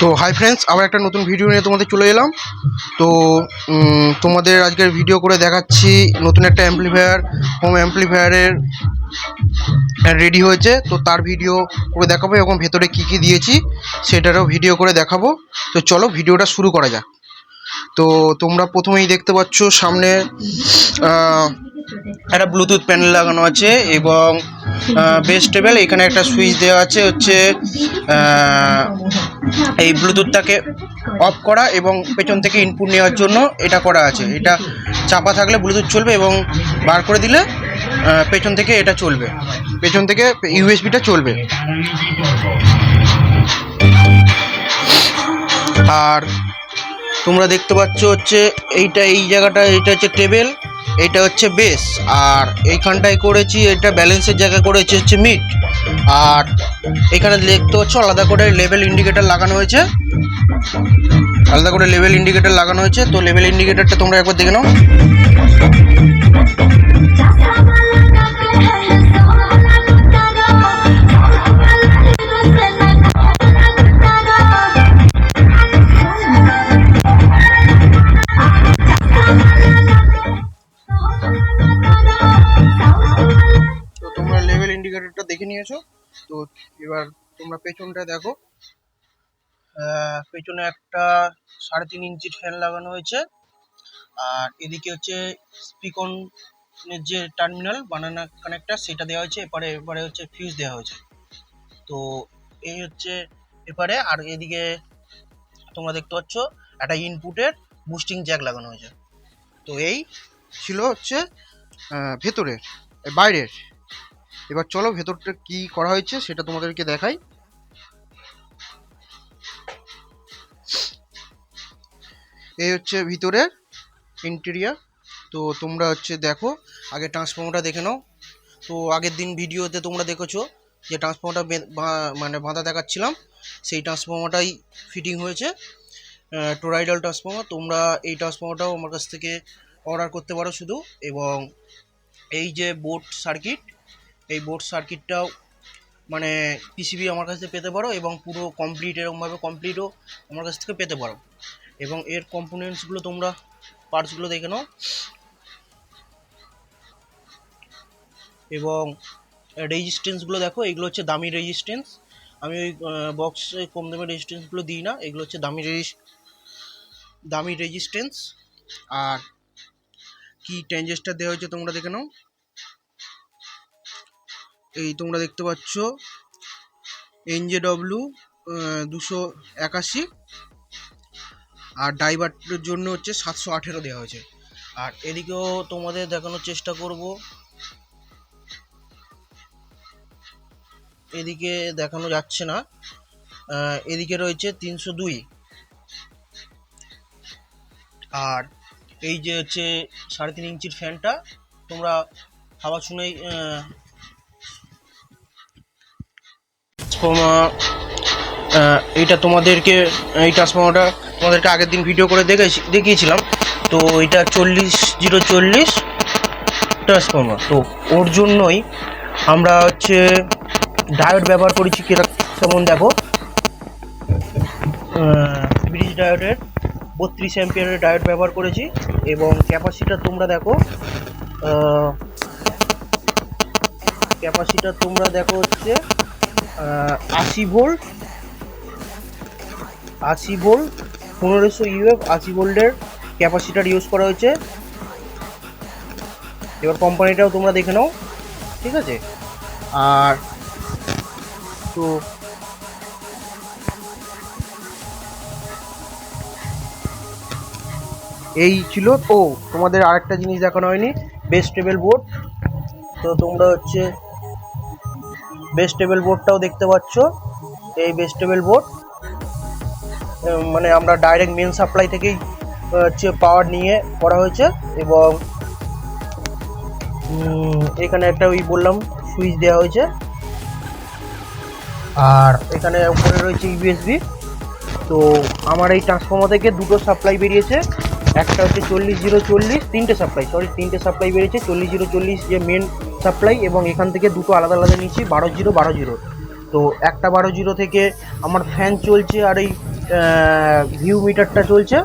তো hi friends আবার একটা নতুন ভিডিও নিয়ে তোমাদের চলে এলাম। তো তোমাদের আজকের ভিডিও করে দেখাচ্ছি নতুন একটা অ্যাম্পলিফায়ার হোম অ্যাম্পলিফায়ারের রেডি হয়েছে। তো তার ভিডিও করে দেখাবো এবং ভেতরে কি কি দিয়েছি, সেটারও ভিডিও করে দেখাবো। তো চলো ভিডিওটা শুরু করা যাক। তো তোমরা প্রথমেই দেখতে পাচ্ছ সামনে একটা ব্লুটুথ প্যানেল লাগানো আছে এবং বেস টেবিল এখানে একটা সুইচ দেওয়া আছে, হচ্ছে এই ব্লুটুথটাকে অফ করা এবং পেছন থেকে ইনপুট নেওয়ার জন্য এটা করা আছে। এটা চাপা থাকলে ব্লুটুথ চলবে এবং বার করে দিলে পেছন থেকে এটা চলবে। পেছন থেকে ইউএসবিটা চলবে। আর তোমরা দেখতে পাচ্ছ হচ্ছে এইটা, এই জায়গাটা এটা হচ্ছে টেবিল এটা হচ্ছে বেস আর এইখানটায় করেছি এটা ব্যালেন্সের জায়গা করেছি হচ্ছে মিট আর এখানে দেখতে পাচ্ছ আলাদা করে লেভেল ইন্ডিকেটর লাগানো হয়েছে। আলাদা করে লেভেল ইন্ডিকেটর লাগানো হয়েছে, তো লেভেল ইন্ডিকেটরটা তোমরা একবার দেখে নাও। ইন্ডিকেটরটা দেখে নিয়েছো? তো এবার তোমরা পেছনটা দেখো। পেছনে একটা সাড়ে তিন ইঞ্চির ফ্যান লাগানো হয়েছে। আর এদিকে হচ্ছে স্পিকন যে টার্মিনাল বানানা কানেক্টার সেটা দেওয়া হয়েছে। এপারে এপারে হচ্ছে ফিউজ দেওয়া হয়েছে। তো এই হচ্ছে এপারে। আর এদিকে তোমরা দেখতে পাচ্ছ, একটা ইনপুটের বুস্টিং জ্যাক লাগানো হয়েছে। তো এই ছিল হচ্ছে ভেতরের, বাইরের। এবার চলো ভেতরটা কি করা হয়েছে সেটা তোমাদেরকে দেখাই। এই হচ্ছে ভিতরের ইন্টেরিয়ার তো তোমরা হচ্ছে দেখো, আগে ট্রান্সফর্মারটা দেখে নাও। তো আগের দিন ভিডিওতে তোমরা দেখেছ যে ট্রান্সফর্মারটা মানে বাঁধা দেখাচ্ছিলাম। সেই ট্রান্সফর্মারটাই ফিটিং হয়েছে। টোরাইডাল ট্রান্সফর্মার তোমরা এই ট্রান্সফর্মারটাও আমার কাছ থেকে অর্ডার করতে পারো শুধু। এবং এই যে বোর্ড সার্কিট এই বোর্ড সার্কিটটাও মানে পিসিবি আমার কাছ থেকে পেতে পারো এবং পুরো কমপ্লিট এরকমভাবে কমপ্লিটও আমার কাছ থেকে পেতে পারো। এবং এর কম্পোনেন্টসগুলো তোমরা পার্টসগুলো দেখে নাও। এবং রেজিস্ট্যান্সগুলো দেখো, এগুলো হচ্ছে দামি রেজিস্ট্যান্স আমি ওই বক্সে কম দামি রেজিস্ট্যান্সগুলো দিই না, এগুলো হচ্ছে দামি রেজিস দামি রেজিস্ট্যান্স আর কি ট্রানজিস্টার দেওয়া হয়েছে তোমরা দেখে নাও। এই তোমরা দেখতে পাচ্ছ। এনজেডব্লিউ দুশো একাশি। আর ড্রাইভারের জন্য হচ্ছে সাতশো আঠেরো দেওয়া হয়েছে। আর এদিকেও তোমাদের দেখানোর চেষ্টা করব। এদিকে দেখানো যাচ্ছে না। এদিকে রয়েছে তিনশো দুই। আর এই যে হচ্ছে সাড়ে তিন ইঞ্চির ফ্যানটা তোমরা হাওয়া শুনেই ট্রান্সফর্মার এইটা তোমাদেরকে, এই ট্রান্সফর্মারটা তোমাদেরকে আগের দিন ভিডিও করে দেখেছি দেখিয়েছিলাম। তো এটা চল্লিশ জিরো চল্লিশ ট্রান্সফর্মার তো ওর জন্যই আমরা হচ্ছে ডায়োড ব্যবহার করেছি কীরকম যেমন দেখো? ব্রিজ ডায়োডের বত্রিশ অ্যাম্পিয়ারের ডায়োড ব্যবহার করেছি এবং ক্যাপাসিটার তোমরা দেখো ক্যাপাসিটার তোমরা দেখো হচ্ছে আশি ভোল্ট আশি ভোল্ট, পনেরোশো ইউএফ আশি ভোল্টের ক্যাপাসিটার ইউজ করা হয়েছে। এবার কোম্পানিটাও তোমরা দেখে নাও, ঠিক আছে? আর তো এই ছিল। ও, তোমাদের আরেকটা জিনিস দেখানো হয়নি বেস্ট টেবিল বোর্ড তো তোমরা হচ্ছে বেস্ট টেবিল বোর্ডটাও দেখতে পাচ্ছ। এই বেস্ট টেবিল বোর্ড মানে আমরা ডাইরেক্ট মেন সাপ্লাই থেকেই হচ্ছে পাওয়ার নিয়ে করা হয়েছে এবং এখানে একটা ওই বললাম, সুইচ দেওয়া হয়েছে। আর এখানে উপরে রয়েছে ইউএসবি তো আমার এই ট্রান্সফর্মার থেকে দুটো সাপ্লাই বেরিয়েছে। একটা হচ্ছে চল্লিশ জিরো চল্লিশ, তিনটে সাপ্লাই সরি তিনটে সাপ্লাই বেরিয়েছে চল্লিশ জিরো চল্লিশ যে মেন সাপ্লাই এবং এখান থেকে দুটো আলাদা আলাদা নিচ্ছি, বারো জিরো বারো জিরো। তো একটা বারো জিরো থেকে আমার ফ্যান চলছে আর এই ভিউ মিটারটা চলছে।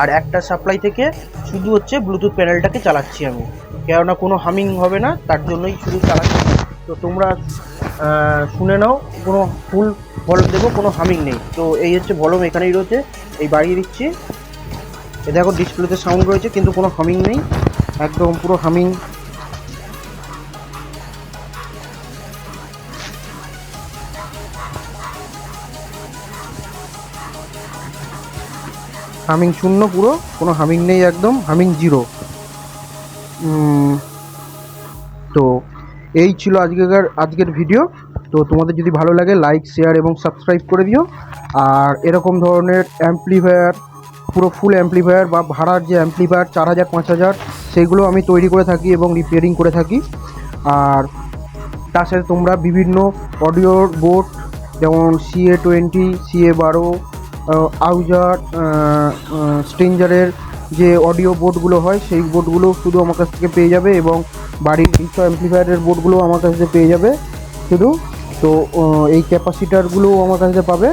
আর একটা সাপ্লাই থেকে শুধু হচ্ছে ব্লুটুথ প্যানেলটাকে চালাচ্ছি আমি। কেননা কোনো হামিং হবে না, তার জন্যই শুধু চালাচ্ছি। তো তোমরা শুনে নাও, কোনো ফুল ভলম দেবো, কোনো হামিং নেই। তো এই হচ্ছে ভলম এখানেই রয়েছে। এই বাড়িয়ে দিচ্ছি। এ দেখো ডিসপ্লেতে সাউন্ড রয়েছে, কিন্তু কোনো হামিং নেই। একদম পুরো হামিং হামিং শূন্য পুরো, কোনো হামিং নেই একদম হামিং জিরো তো এই ছিল আজকের আজকের ভিডিও তো তোমাদের যদি ভালো লাগে লাইক শেয়ার এবং সাবস্ক্রাইব করে দিও। আর এরকম ধরনের অ্যাম্পলিফায়ার পুরো ফুল অ্যাম্পলিফায়ার বা ভাড়ার যে অ্যাম্পলিফায়ার চার হাজার, পাঁচ হাজার সেইগুলো আমি তৈরি করে থাকি এবং রিপেয়ারিং করে থাকি। আর তার সাথে তোমরা বিভিন্ন অডিওর বোর্ড যেমন সিএ টোয়েন্টি সিএ বারো আউজার স্ট্রেঞ্জারের যে অডিও বোর্ডগুলো হয়, সেই বোর্ডগুলো শুধু আমার কাছ থেকে পেয়ে যাবে এবং বাড়ির ইনস্টা অ্যাম্পলিফায়ারের বোর্ডগুলো আমার কাছ থেকে পেয়ে যাবে শুধু। তো এই ক্যাপাসিটারগুলোও আমার কাছে পাবে।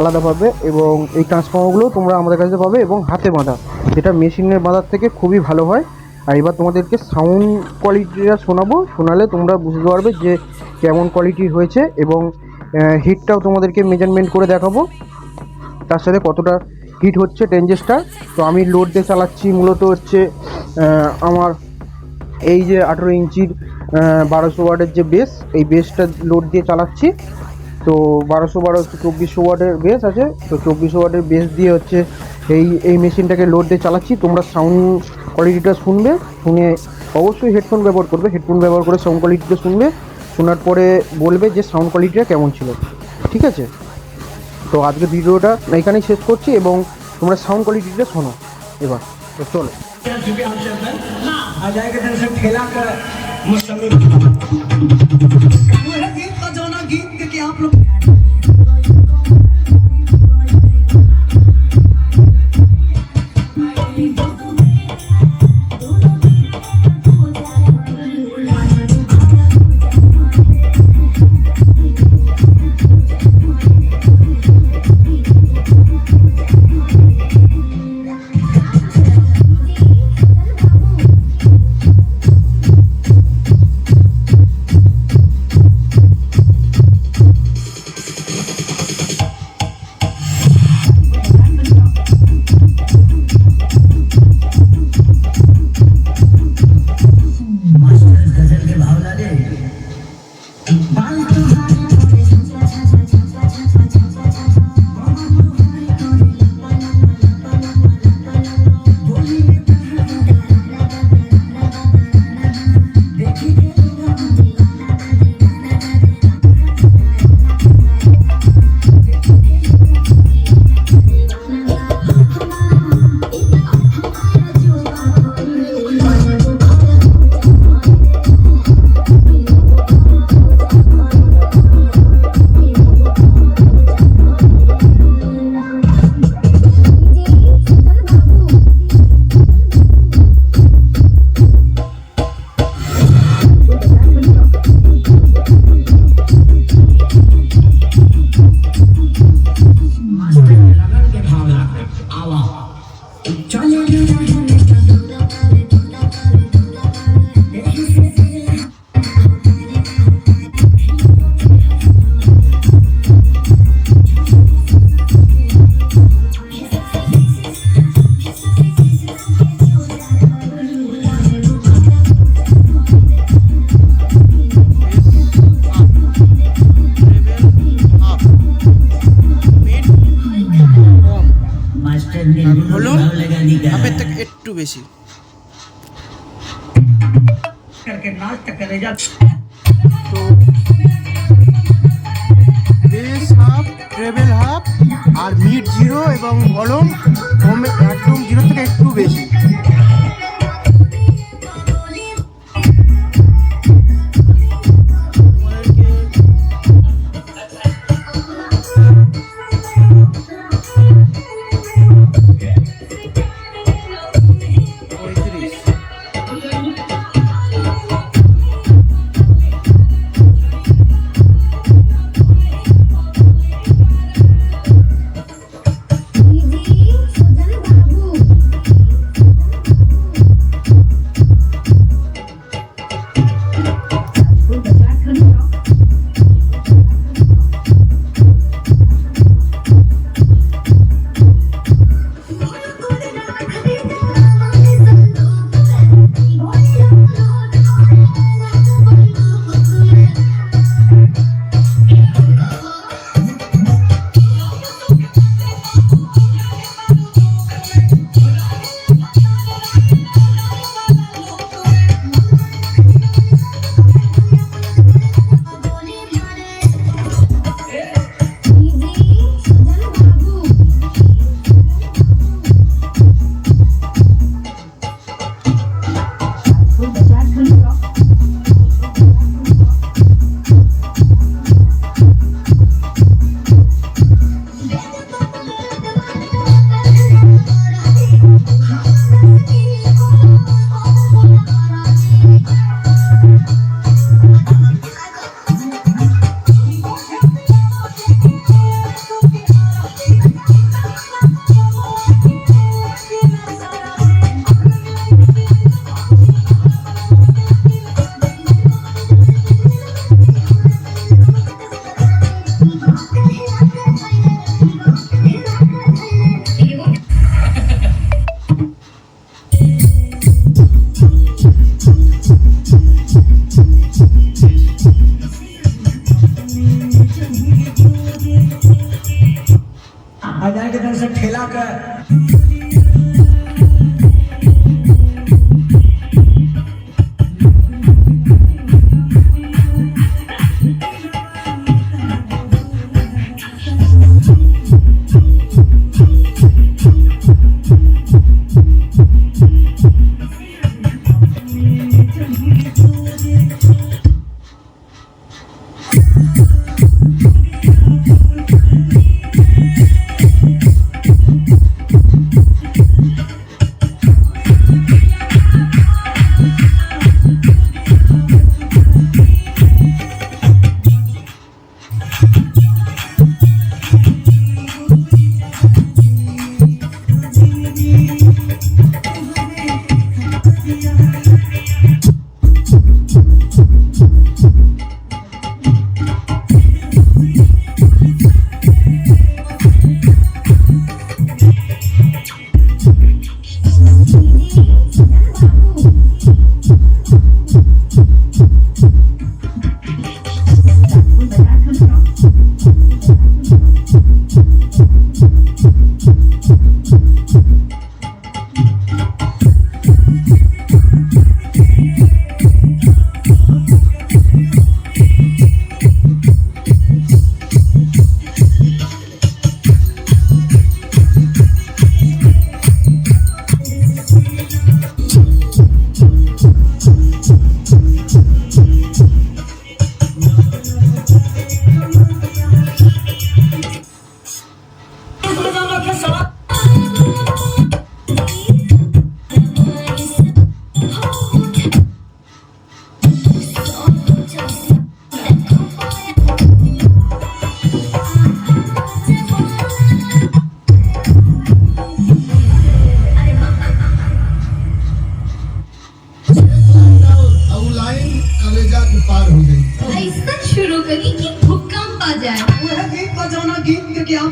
আলাদাভাবে এবং এই ট্রান্সফর্মারগুলো তোমরা আমাদের কাছে পাবে এবং হাতে বাঁধা। যেটা মেশিনের বাঁধার থেকে খুবই ভালো হয়। আর এবার তোমাদেরকে সাউন্ড কোয়ালিটিটা শোনাবো। শোনালে তোমরা বুঝতে পারবে যে কেমন কোয়ালিটি হয়েছে এবং হিটটাও তোমাদেরকে মেজারমেন্ট করে দেখাবো। তার সাথে কতটা হিট হচ্ছে টেনজেসটা তো আমি লোড দিয়ে চালাচ্ছি মূলত হচ্ছে আমার এই যে আঠেরো ইঞ্চির বারোশো ওয়ার্ডের যে বেস এই বেসটা লোড দিয়ে চালাচ্ছি। তো বারোশো বারো চব্বিশশো ওয়াটের বেস আছে তো চব্বিশশো ওয়াটের বেস দিয়ে হচ্ছে এই এই মেশিনটাকে লোড দিয়ে চালাচ্ছি তোমরা সাউন্ড কোয়ালিটিটা শুনবে শুনে অবশ্যই হেডফোন ব্যবহার করবে হেডফোন ব্যবহার করে সাউন্ড কোয়ালিটিটা শুনবে শোনার পরে বলবে যে সাউন্ড কোয়ালিটিটা কেমন ছিল ঠিক আছে তো আজকে ভিডিওটা এখানেই শেষ করছি এবং তোমরা সাউন্ড কোয়ালিটিটা শোনো এবার তো চলো आ जाएगा तेरे से ठेला कर मुसम्मी ভলিউম হাফের থেকে একটু বেশি। তো বেস হাফ ট্রেবেল হাফ আর মিড জিরো এবং ভলম একদম জিরো থেকে একটু বেশি।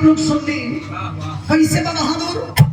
লোক সন্নি হইছে বাহাদুর